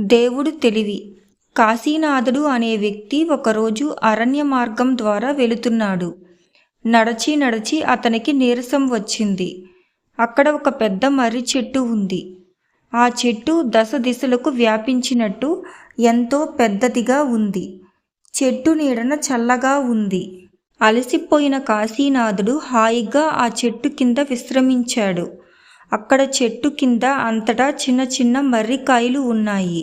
దేవుడు తెలివి. కాశీనాథుడు అనే వ్యక్తి ఒకరోజు అరణ్య మార్గం ద్వారా వెళుతున్నాడు. నడచి నడచి అతనికి నీరసం వచ్చింది. అక్కడ ఒక పెద్ద మర్రి చెట్టు ఉంది. ఆ చెట్టు దశ దిశలకు వ్యాపించినట్టు ఎంతో పెద్దదిగా ఉంది. చెట్టు నీడన చల్లగా ఉంది. అలసిపోయిన కాశీనాథుడు హాయిగా ఆ చెట్టు కింద విశ్రమించాడు. అక్కడ చెట్టు కింద అంతటా చిన్న చిన్న మర్రికాయలు ఉన్నాయి.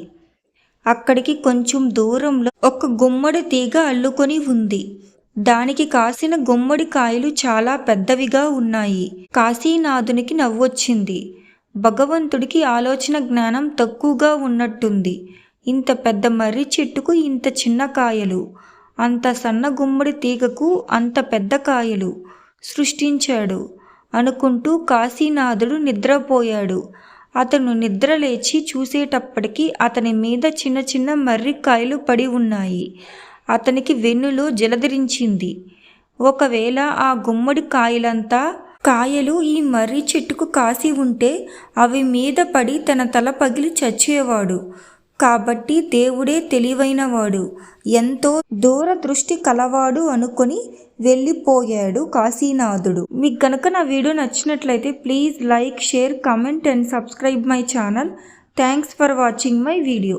అక్కడికి కొంచెం దూరంలో ఒక గుమ్మడి తీగ అల్లుకొని ఉంది. దానికి కాసిన గుమ్మడి కాయలు చాలా పెద్దవిగా ఉన్నాయి. కాశీనాథునికి నవ్వొచ్చింది. భగవంతుడికి ఆలోచన జ్ఞానం తక్కువగా ఉన్నట్టుంది. ఇంత పెద్ద మర్రి చెట్టుకు ఇంత చిన్న కాయలు అంత సన్న గుమ్మడి తీగకు అంత పెద్ద కాయలు సృష్టించాడు. అనుకుంటూ కాశీనాథుడు నిద్రపోయాడు. అతను నిద్ర లేచి చూసేటప్పటికి అతని మీద చిన్న చిన్న మర్రికాయలు పడి ఉన్నాయి. అతనికి వెన్నులో జలధరించింది. ఒకవేళ ఆ గుమ్మడి కాయలంతా కాయలు ఈ మర్రి చెట్టుకు కాసి ఉంటే అవి మీద పడి తన తల పగిలి చచ్చేవాడు. కాబట్టి దేవుడే తెలివైనవాడు. ఎంతో దూరదృష్టి కలవాడు అనుకొని వెళ్ళిపోయాడు కాశీనాథుడు. మీకు కనుక నా వీడియో నచ్చినట్లయితే please like share comment and subscribe my channel. Thanks for watching my video.